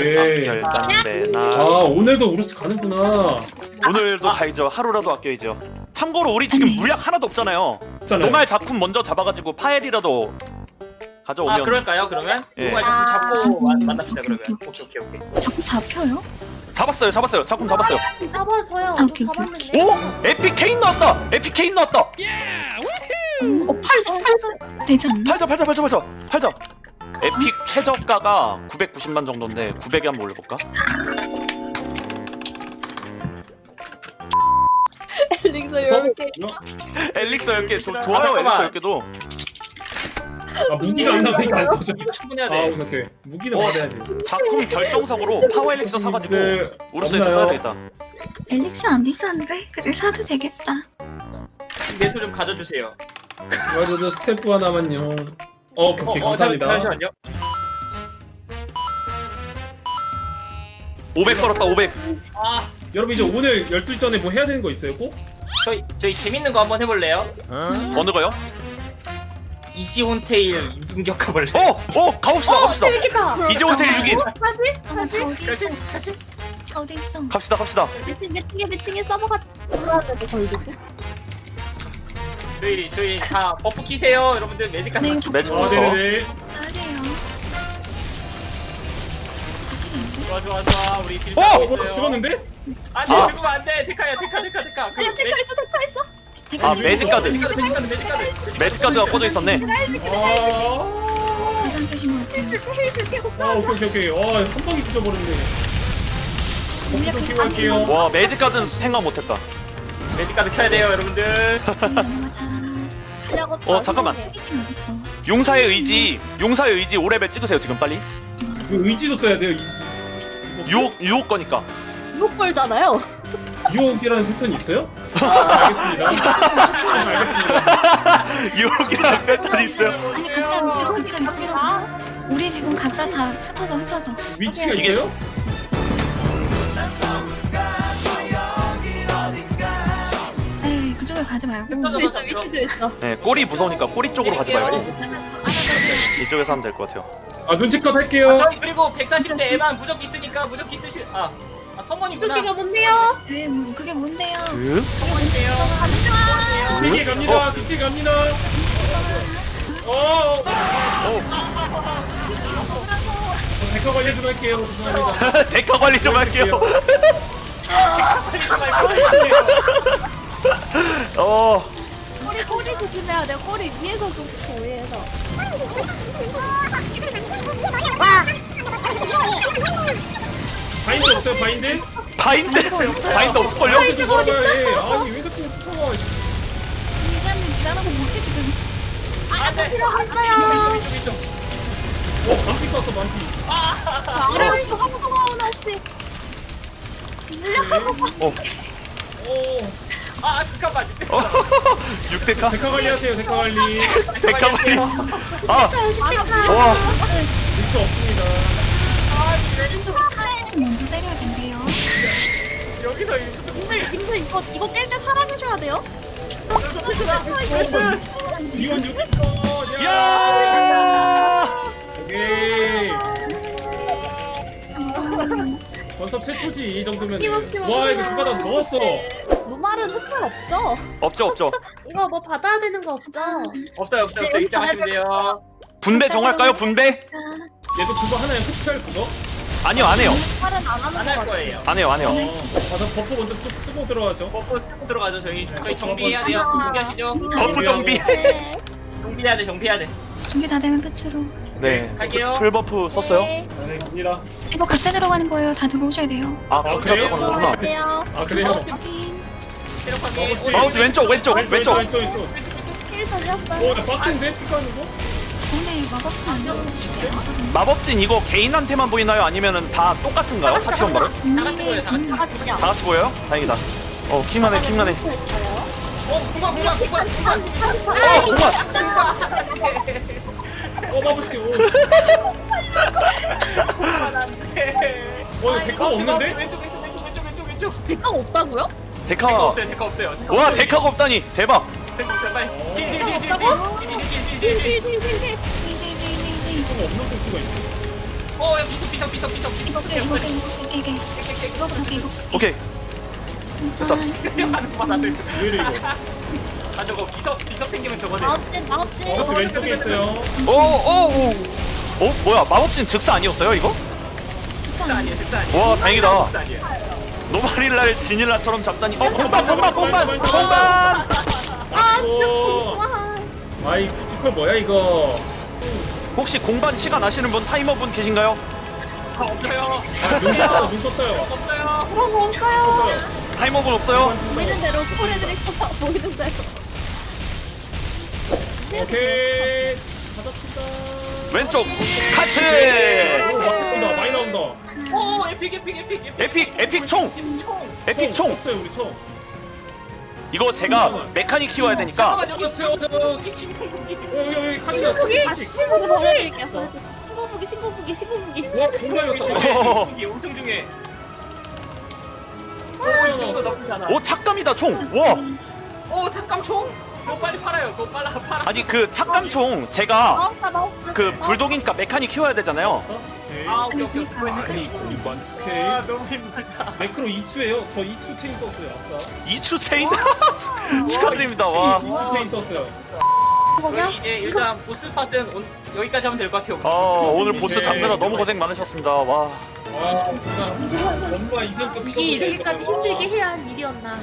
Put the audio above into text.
오케이. 결단되나 아 오늘도 우르스 가는구나. 오늘도 가야죠 하루라도 아껴야죠 참고로 우리 지금 물약 하나도 없잖아요 있잖아요. 노말 작품 먼저 잡아가지고 파엘이라도 가져오면 아 그럴까요? 그러면 예. 정말 잡고 잡고 만- 음, 만납시다 그러면. 오케이, 오케이 오케이. 자꾸 잡혀요? 잡았어요 잡았어요 작품 잡았어요 잡아줘요. 아, 저 오케이, 오케이, 잡았는데. 오! 에픽 케인 나왔다! 에픽 케인 나왔다! 어, 팔자, 팔자. 되지 않나? 팔자 팔자 팔자 팔자 팔자 에픽 최저가가 990만 정도인데 900에 한번 올려볼까? 엘릭서 10개. 엘릭서 10개 저, 좋아요 잠깐만. 엘릭서 10개도 아 무기가 안 나오니까 안 써져. 충분해야 아 돼. 오케이. 무기는 어, 받아야 돼. 작품 결정석으로 파워 엘릭서 사가지고 네, 우르스에서 없나요? 써야 되겠다 엘릭스 안 비싼데? 그래 사도 되겠다. 예술 좀 가져주세요. 맞아 저 스태프 하나만요. 어 오케이, 어, 어, 감사합니다. 잠- 잠시만요. 500 걸었다 500 아 여러분 이제 오늘 12시 전에 뭐 해야 되는 거 있어요 꼭? 저희 저희 재밌는 거 한번 해볼래요? 어느 거요? 이지온 테일 인격 가볼래? 어! 어! 가봅시다 가봅시다 재밌겠다. 이제 호텔 6인 다시? 다시? 다? 다시 다시. 다 어디 있어? 갑시다 갑시다 매칭에, 매칭에 서버가 돌아왔는데 걸리지? 저희 저희 다 버프 키세요, 여러분들 매직 같은 네, 거. 매직 아 부스터 네네네. 나래요. 좋아 좋아 좋아 우리 딜 어! 어 뭐야 있어요. 죽었는데? 안돼 아. 죽으면 안돼 데카야 데카 데카 데카. 그 아니, 데카 있어, 데카 있어. 아 매직 카드 매직 카드 매직 카드 매직 카드. 매직 카드가 꽂혀 있었네 아. 가장 표신 것 같아요. 줄게, 힐 줄게, 아 걱정. 오케이 오케이 오케이. 아 한 방에 부셔버렸네. 물약 좀그 키고 할게요. 와 매직 카드는 생각 못했다 매직 카드 켜야 돼요, 여러분들. 넘어가자. 그냥 어 잠깐만 있어? 용사의 의지 용사의 의지 5레벨 찍으세요 지금 빨리 이거 의지도 써야 돼요. 이- 유혹 유혹 거니까 이거 벌잖아요. 유혹이라는 패턴이 있어요? 아, 알겠습니다. 알겠습니다. 유혹이라는 패턴이 있어요 아니 각자 위치로 각자 위치로. 아, 우리 지금 각자 다 흩어져 흩어져. 위치가 이게- 있어요? 쪽에 가지 말고. 흩어져. 있어, 위치도 있어. 네 꼬리 무서우니까 꼬리 쪽으로 가지 말고 이쪽에서 하면 될 것 같아요 아 눈치껏 할게요. 아, 저희 그리고 140대 에반 무적기 있으니까 무적기 쓰실 아, 아 성원이구나. 줄기가 뭔데요? 네, 뭐, 그게 뭔데요? 슥 성원이세요. 크게 갑니다. 크게 갑니다. 어. 데카 관리 좀 할게요. 죄송합니다. 데카 관리 좀 할게요 어 꼬리, 꼬리 조심해야 돼. 꼬리 위에서 좀 붙어, 위에서. 바인드 없어요 바인드? 바인드 바인드 없을걸요? 바인드 좀 걸어봐야 해. 아니 왜 자꾸 무서워. 이 사람들 지랄하고 뭐해 지금? 안돼. 필요할까요? 이쪽 이쪽. 어 만피 쐈어 만피. 아래 있어, 아무 상관 없이. 어 오. 아 잠깐만. 어? 6데카? 데카 관리 하세요. 데카 관리. 데카 관리 아 맞아. 와 일도 없습니다. 먼저 때려야 된대요. 여기서 이- 님들, 님들 이거, 이거 깰 때 사랑해줘야 돼요? 이건 여기 있어. 야! 오케이. 전섭 최초지 이 정도면. 와 이거 그 바닥 넣었어. 노말은 흑발 없죠? 없죠 없죠 이거 뭐 받아야 되는 거 없죠? 없어요 없어요 없어요 입장하시면 돼요. 분배 정할까요 분배? 자, 얘도 그거 하나에 흡혈 그거? 아니요 안 해요 노말은 안 하는 안 거 할 같아. 거예요. 안 해요 안 해요 어. 가서 버프 먼저 쭉 쓰고 들어가죠. 버프 쓰고 들어가죠 저희. 저희 버프 정비해야 돼요. 쓰고. 정비하시죠. 버프 정비 네. 정비해야 돼 정비해야 돼. 준비 다 되면 끝으로. 네 갈게요. 풀 버프 썼어요? 네. 네 갑니다. 이거 각자 들어가는 거예요. 다 들어오셔야 돼요. 아 아, 그래요? 들어가는구나 안녕하세요. 아 그래요? 확인. 체력 어, 확인. 마우스 왼쪽 왼쪽 왼쪽 왼쪽 왼쪽 왼쪽. 힐 돌렸어요. 오나 빡센데 피가는 거? 오늘 마법은 안 되고 쉽지 않거든요. 마법진 이거 개인한테만 보이나요? 아니면은 다 똑같은가요? 다 같이 보여요 다 같이. 다 같이 보여요? 다행이다 어 킹하네 킹하네 어 공간 공간 공간 공간. 어 공간 어 마부치 오. 공간 안돼. 어 이거 데카 없는데? 왼쪽 왼쪽 왼쪽 왼쪽 왼쪽 왼쪽. 백강 없다고요? 데카. 데카 없어요 데카 없어요. 데카 와 없어요. 데카가 없다니. 대박. 빨리. 어. 딜딜딜딜딜딜딜딜딜딜 힐힐힐힐 띵띵띵띵띵. 좀 없는 걸 수가 있어. 어야 비석 비석 비석 비석 이거 깨 이거 깨 이거 깨 깨. 이거 깨 이거 깨. 오케이. 하는 바다들 왜 이래 이거 아 저거 비석 비석 생기면 저거 돼. 마법진 마법진. 어 왼쪽에 있어요. 오오오. 어 뭐야? 마법진 즉사 아니었어요 이거? 즉사 아니야 즉사 아니야 와 다행이다. 즉사 아니야 노바릴라를 지닐라처럼 잡다니. 어 공반 공반 공반 공반 아 진짜 아이고. 와 아이 피지컬 뭐야 이거? 혹시 공반 시간 아시는 분 타이머분 계신가요? 아, 없어요. 눈 떴어요 눈 떴어요. 없어요. 그런 거 없어요. 타이머분 없어요? 보이는 대로 코레드릭 보이는 대로. 오케이. 받았습니다. 왼쪽. 오 카트 오 에픽 에픽 에픽 에픽 에픽 에픽 총 총 에픽 총 없어요 우리 총 이거 제가 메카닉 키워야 되니까 잠깐만 여기 있어요 저 기 침 공기 어, 여기 여기 카시야 신고부기 카시 신고부기 보여드릴게요 신고부기 신고부기 신고부기 와 정말 여기 또 침공기 엄청 중에 오 착감이다 총와 오 탁감총 그거 빨리 팔아요. 그거 빨라 팔아. 아니 그 착감 총 제가 마법사 마법사 그 불독이니까 메카닉 키워야 되잖아요. 아 오케이 오케이 그러니까 오케이. 아니 오케이. 아 너무 힘들다. 매크로 2추예요. 저 2추 체인 떴어요 아싸. 이추 체인? 축하드립니다. 와. 2추 체인 떴어요. 뭐냐? 저희 이제 일단 보스 팟은 온- 여기까지 하면 될 것 같아요. 아, 오늘 보스 네. 잡느라 너무 고생 많으셨습니다. 와. 와 진짜. 엄마 이성급 이게 이렇게까지 힘들게 해야 할 일이었나